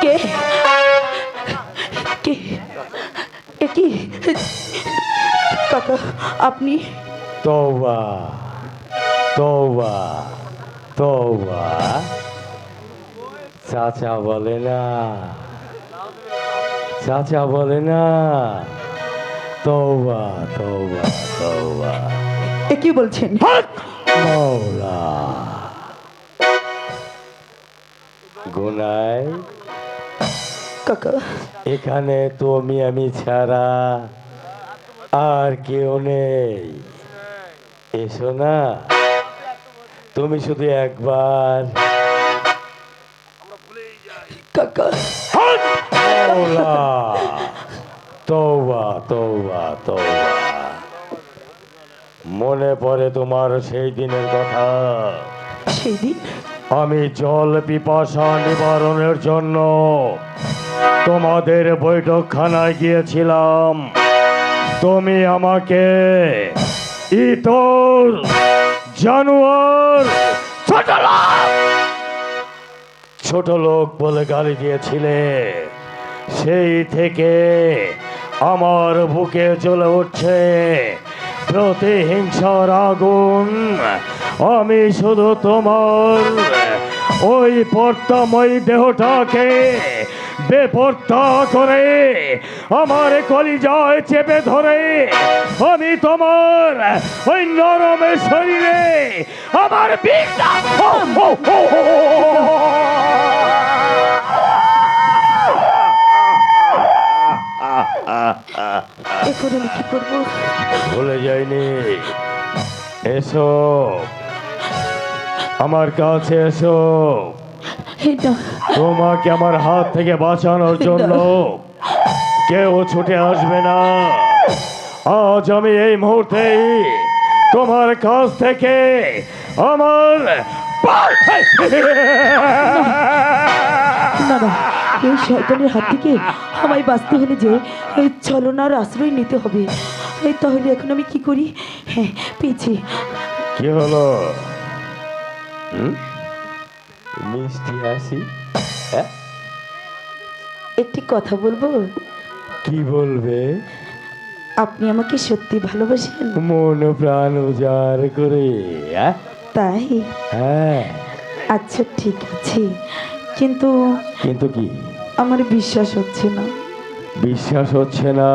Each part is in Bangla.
কে? কে? এ কি? কাকা আপনি? তওবা তওবা তওবা। চাচা বলে না। চাচা বলে না। তওবা তওবা তওবা। এ কি বলছেন? মৌলা। কাকা। এখানে তুমি আমি ছাড়া আর কেউ নেই। এসো না। তুমি শুধু একবার। কাকা। তৌবা তৌবা তৌবা মনে পড়ে তোমার সেই দিনের কথা। সেদিন আমি জল পিপাসা নিবারণের জন্য তোমাদের বৈঠকখানায় গিয়েছিলাম। তুমি আমাকে ইতর, জানোয়ার, ছোট লোক! ছোট লোক বলে গালি দিয়েছিলে। সেই থেকে আমার বুকে চলে উঠছে। প্রতিহিংসার আগুন আমি শুধু তোমার ওই পর্তাময় দেহটাকে বেপর্তা করে আমার কলিজায় চেপে ধরে আমি তোমার ওই নরমের শরীরে আমার হো, এখন আমি কি করব? ভুলে যাইনি। এসো। আমার কাছে এসো। তোমাকে আমার হাত থেকে বাঁচানোর জন্য কেউ ছুটে আসবে না। আজ আমি এই মুহূর্তেই তোমার কাছ থেকে আমার না এই শয়তানের হাত থেকে আমায় বাঁচতে হলে যে এই ছলনার আশ্রয় নিতে হবে। এই তাহলে এখন আমি কি করি? হ্যাঁ পেয়েছি। কি হলো? মিষ্টি হাসি? হ্যাঁ? একটি কথা বলব? কি বলবে? আপনি আমাকে সত্যি ভালোবাসেন। মন প্রাণ উজাড় করে হ্যাঁ? তাই? হ্যাঁ। আচ্ছা ঠিক আছে। কিন্তু কিন্তু কি? আমার বিশ্বাস হচ্ছে না। বিশ্বাস হচ্ছে না।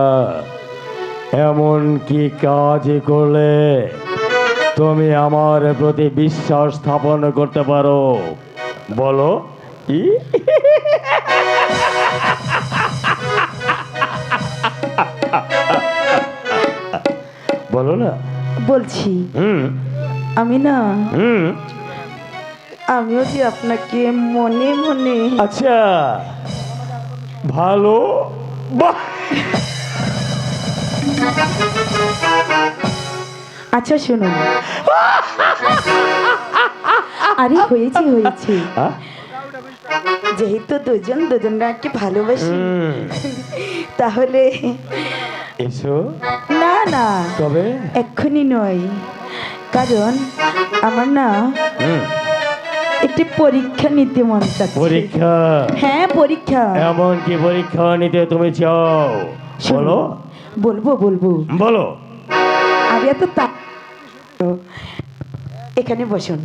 এমন কি কাজ করলে তুমি আমার প্রতি বিশ্বাস স্থাপন করতে পারো? বলো। কি বলো না। বলছি হুম। আমি না হুম। আমিও যে আপনাকে মনে মনে আচ্ছা ভালো? বাহ! আচ্ছা শুনুন। আরে হয়েছে হয়েছে। হ্যাঁ? যেহেতু দুজন দুজনকে ভালোবাসি তাহলে এসো। না না তবে এক্ষুনি নয়। কারণ আমার না একটি পরীক্ষা নিতে মন চাচ্ছে। পরীক্ষা? হ্যাঁ পরীক্ষা। এমন কি পরীক্ষা নিতে তুমি চাও? বলো। বলব বলব। বলো। আরে এত তা এখানে বসুন।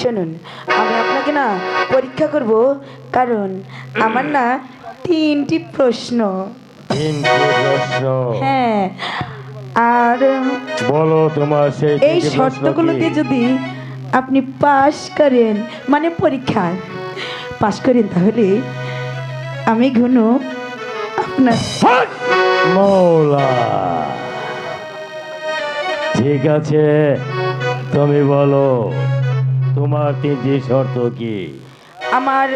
শুনুন আমি আপনাকে না পরীক্ষা করব কারণ আমার না তিনটি প্রশ্ন। তিনটি প্রশ্ন। হ্যাঁ আর বলো তোমার সেই এই শর্তগুলোতে যদি আপনি পাশ করেন মানে পরীক্ষায়। পাশ করেন তাহলে আমি ঘুনো আপনার! মৌলা। ঠিক আছে তুমি বলো তোমার তিনটি শর্ত কি? আমার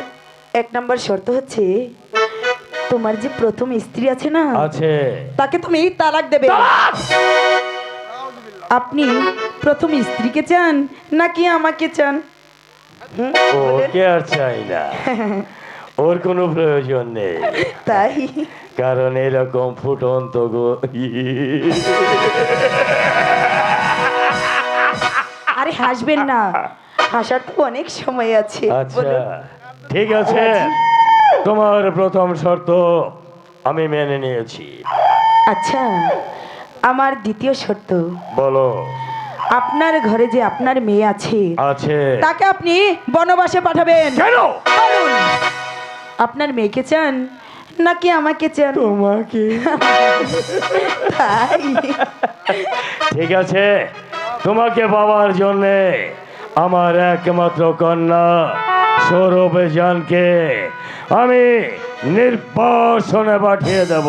এক নম্বর শর্ত হচ্ছে তোমার যে প্রথম স্ত্রী আছে না আছে। তাকে তুমি তালাক দেবে। আপনি প্রথম স্ত্রীকে চান নাকি আমাকে চান? ওকে আর চাই না। ওর কোনো প্রয়োজন নেই। তাই? কারণ এরকম ফুটন্ত গো আরে হাসবেন না। হাসার তো অনেক সময় আছে। আচ্ছা ঠিক আছে। তোমার প্রথম শর্ত আমি মেনে নিয়েছি। আচ্ছা আমার দ্বিতীয় শর্ত। বলো। আপনার ঘরে যে আপনার মেয়ে আছে আছে। তাকে আপনি বনবাসে পাঠাবেন। কেন? বলুন। আপনার মেয়েকে চান নাকি আমাকে চান? তোমাকে। ঠিক আছে। তোমাকে পাওয়ার জন্যে আমার একমাত্র কন্যা সৌরভ জানকে আমি নির্বাসনে পাঠিয়ে দেব।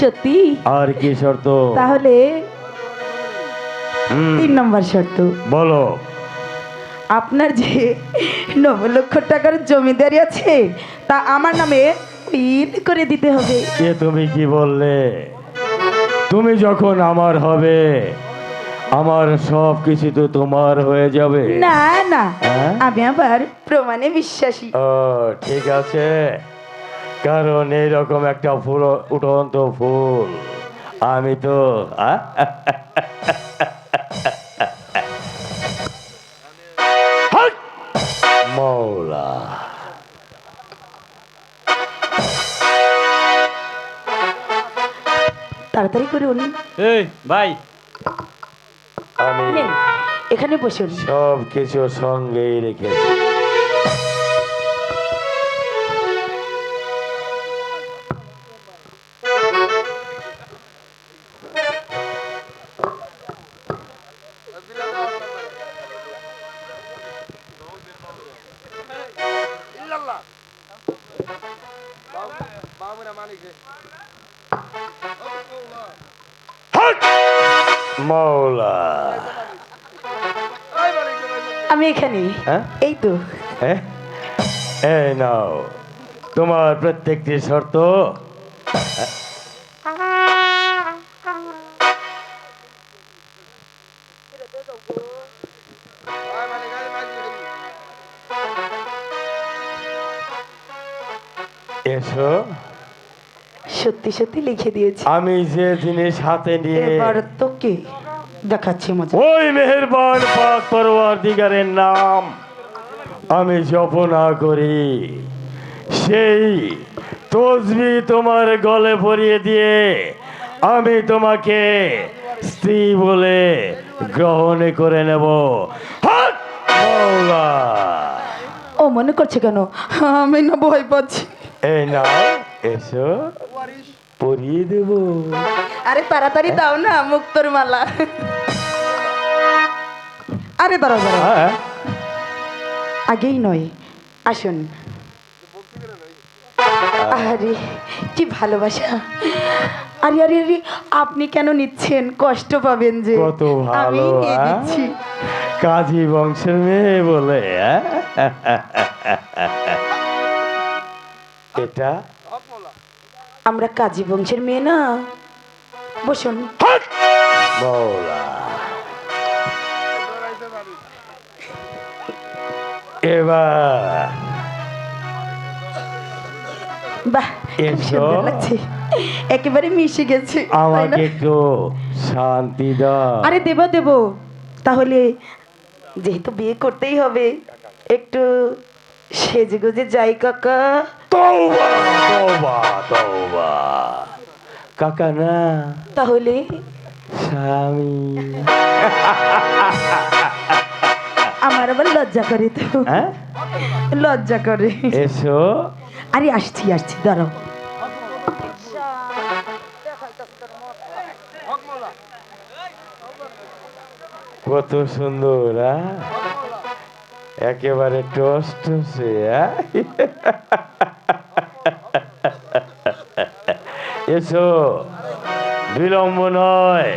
সত্যি? আর কি শর্ত? তাহলে তিন নম্বর শর্ত। বলো। আপনার যে নব লক্ষ টাকার জমিদারি আছে তা আমার নামে উইল করে দিতে হবে। এ তুমি কি বললে? তুমি যখন আমার হবে আমার সব কিছু তো তোমার হয়ে যাবে। না না হ্যাঁ? আমি আবার প্রমাণে বিশ্বাসী। ও ঠিক আছে। কারণ এইরকম একটা ফুল উঠন্ত ফুল আমি তো আ? তাড়াতাড়ি করুন এই ভাই। আমি নেন, এখানে বসে সব কিছু সঙ্গেই রেখেছি। এই তো হ্যাঁ? এই নাও তোমার প্রত্যেকটি শর্ত। এসো। সত্যি সত্যি লিখে দিয়েছি। আমি যে জিনিস হাতে নিয়ে এবার তোকে দেখাচ্ছি মজা। ওই মেহেরবান পাক পরওয়ার দিগারের নাম। আমি জপনা করি। সেই তসবি তোমার গলে ভরিয়ে দিয়ে আমি তোমাকে স্ত্রী বলে গ্রহণ করে নেব। ও মনে করছে কেন? আমি না ভয় পাচ্ছি। এই নাও এসো। পরিয়ে দেব। আরে তাড়াতাড়ি দাও না মুক্তর মালা। আরে দাঁড়াও দাঁড়াও। হ্যাঁ। আগেই নয়। আসুন। আরে কি ভালোবাসা। আরে আরে আরে আপনি কেন নিচ্ছেন? কষ্ট পাবেন যে। কত আমি ভালো হ্যাঁ? দিচ্ছি। কাজী বংশের মেয়ে বলে হ্যাঁ? এটা? আমরা কাজী বংশের মেয়ে না। বসুন। মৌলা। এবার বাহ এসো। একেবারে মিশে গেছে আমাকে একটু শান্তি দাও। আরে দেব দেব। তাহলে যেহেতু বিয়ে করতেই হবে একটু সেজে গুজে যাই কাকা। তৌবা তৌবা তৌবা কাকা না। তাহলে? স্বামী। আমার আবার লজ্জা করে তো। হ্যাঁ? লজ্জা করে। এসো। আরে আসছি আসছি দাঁড়াও। কত সুন্দর? একেবারে টস্ট সে এসো। বিলম্ব নয়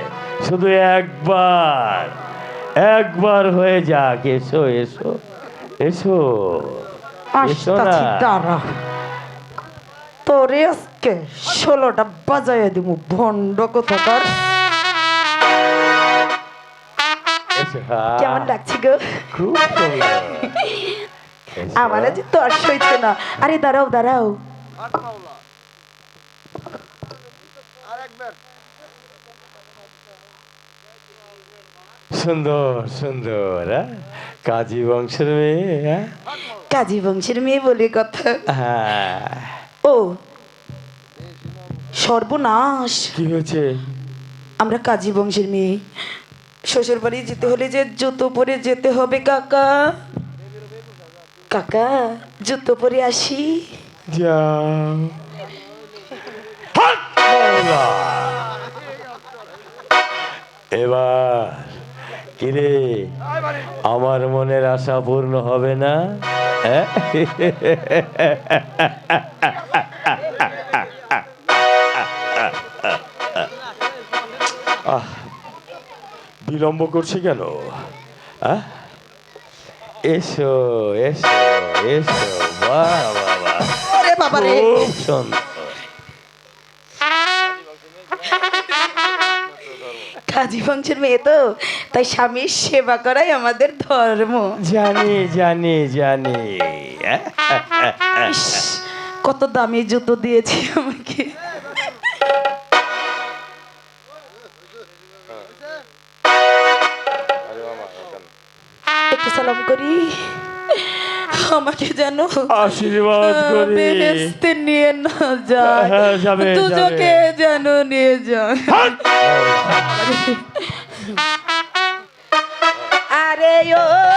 শুধু একবার। একবার হয়ে যাক এসো এসো এসো এসো না। দাঁড়া। তোরে আজকে ষোলোটা বাজাইয়া দিব ভণ্ড কোথাকার। এসো। কেমন লাগছে গো? খুব। আমার আজ তর্স হয়েছে না। আরে দাঁড়াও দাঁড়াও। সুন্দর সুন্দর হ্যাঁ? কাজী বংশের মেয়ে হ্যাঁ? কাজী বংশের মেয়ে বলে কথা। হ্যাঁ। ও সর্বনাশ। কি হয়েছে? আমরা কাজী বংশের মেয়ে। শ্বশুর বাড়ি যেতে হলে যে জুতো পরে যেতে হবে কাকা। কাকা জুতো পরে আসি। হাত এবার কিরে আমার মনের আশা পূর্ণ হবে না? হ্যাঁ? আহ বিলম্ব করছি কেন? এসো এসো এসো। বাবা রে খুব সুন্দর। কাজী বংশের মেয়ে তো। তাই স্বামীর সেবা করাই আমাদের ধর্ম। জানি জানি জানি। ইস, কত দামি জুতো দিয়েছে আমাকে। একটু সালাম করি। আমাকে যেন আশীর্বাদ করে নিয়ে না যায় হ্যাঁ, দুজকে যেন নিয়ে যায় আরে ও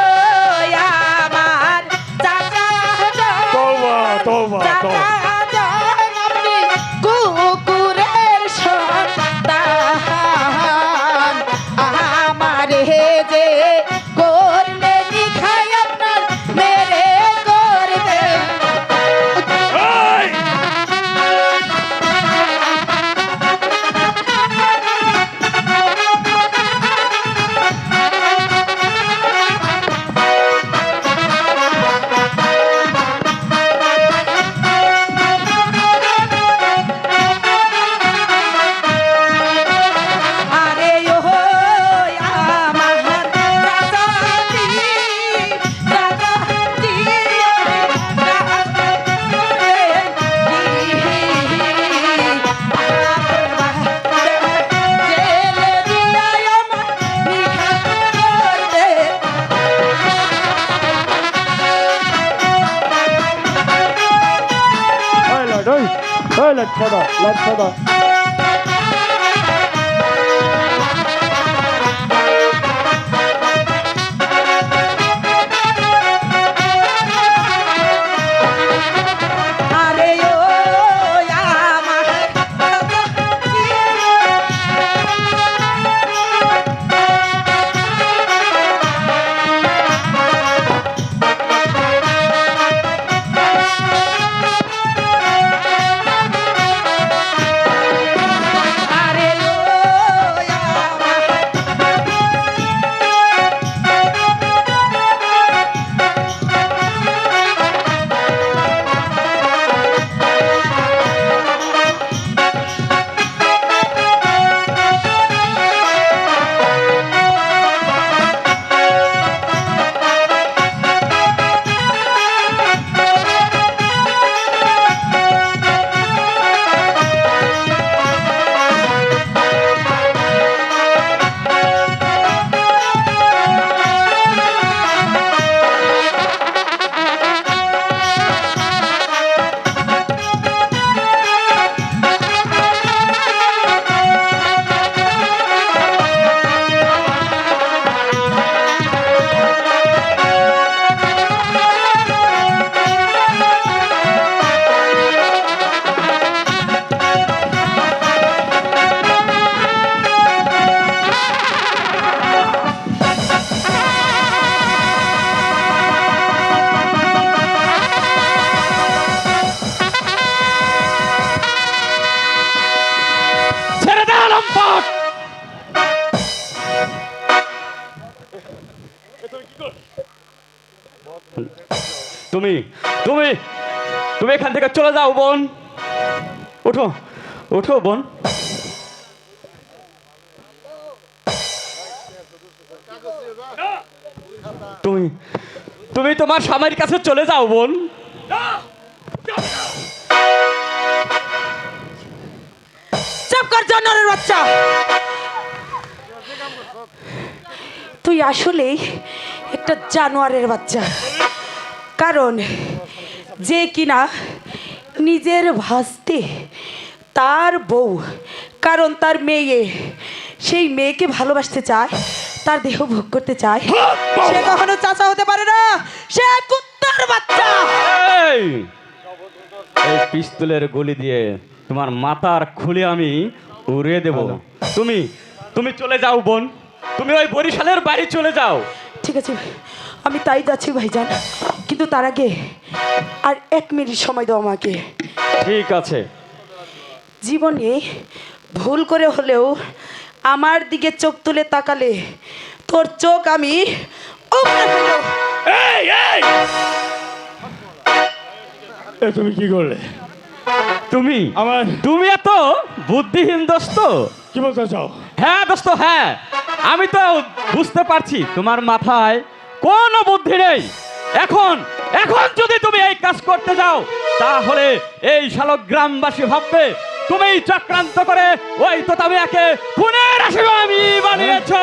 এই লাট, ছাড়া, লাট ছাড়া। আরে তুমি তুমি তুমি এখান থেকে চলে যাও, বোন। ওঠো ওঠো, বোন। তুমি তুমি তোমার স্বামীর কাছে চলে যাও, বোন। চুপ কর জানোয়ারের বাচ্চা। তুই আসলেই একটা জানোয়ারের বাচ্চা। কারণ যে কিনা নিজের ভাসতে তার বউ কারণ তার মেয়ে সেই মেয়েকে ভালোবাসতে চায় তার দেহ ভোগ করতে চায় সে কখনো চাচা হতে পারে না। সে কুত্তার বাচ্চা। এই পিস্তলের গুলি দিয়ে তোমার মাথার খুলে আমি উড়িয়ে দেব। তুমি তুমি চলে যাও বোন। তুমি ওই বরিশালের বাড়ি চলে যাও। ঠিক আছে আমি তাই যাচ্ছি ভাইজান। কিন্তু তার আগে আর এক মিনিট সময় দাও আমাকে। ঠিক আছে। জীবনে ভুল করে হলেও আমার দিকে চোখ তুলে তাকালে তোর চোখ আমি উপড়ে ফেলব। এই এই! এ তুমি কি করলে? তুমি? আমার তুমি এত বুদ্ধিহীন দোস্ত। কি বলতে চাও? হ্যাঁ দোস্ত হ্যাঁ। আমি তো বুঝতে পারছি তোমার মাথায় কোনো বুদ্ধি নেই। এখন এখন যদি তুমি এই কাজ করতে যাও তাহলে এই শালক গ্রামবাসী ভাববে তুমি চক্রান্ত করে ওই তো তুমি একে খুনের আসামি বানিয়েছো।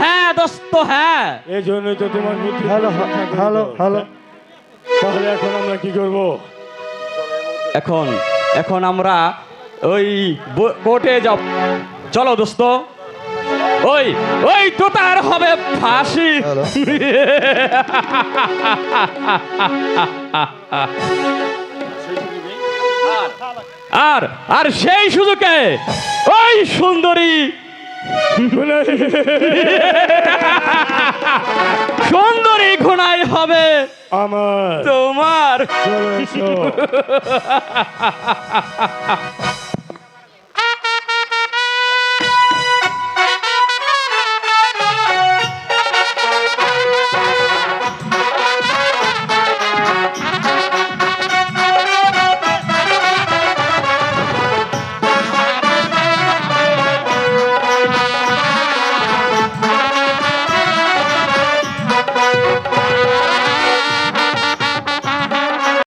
হ্যাঁ দোস্ত হ্যাঁ। এই জন্যই তো তোমার হ্যালো হ্যালো হ্যালো। তাহলে এখন আমরা কি করব? এখন এখন আমরা ওই কোর্টে যাব। চলো দোস্ত। ওই ওই তো তার হবে ফাঁসি। আর আর সেই সুযোগে ওই সুন্দরী। সুন্দরী ঘুণাই হবে। আমার। তোমার।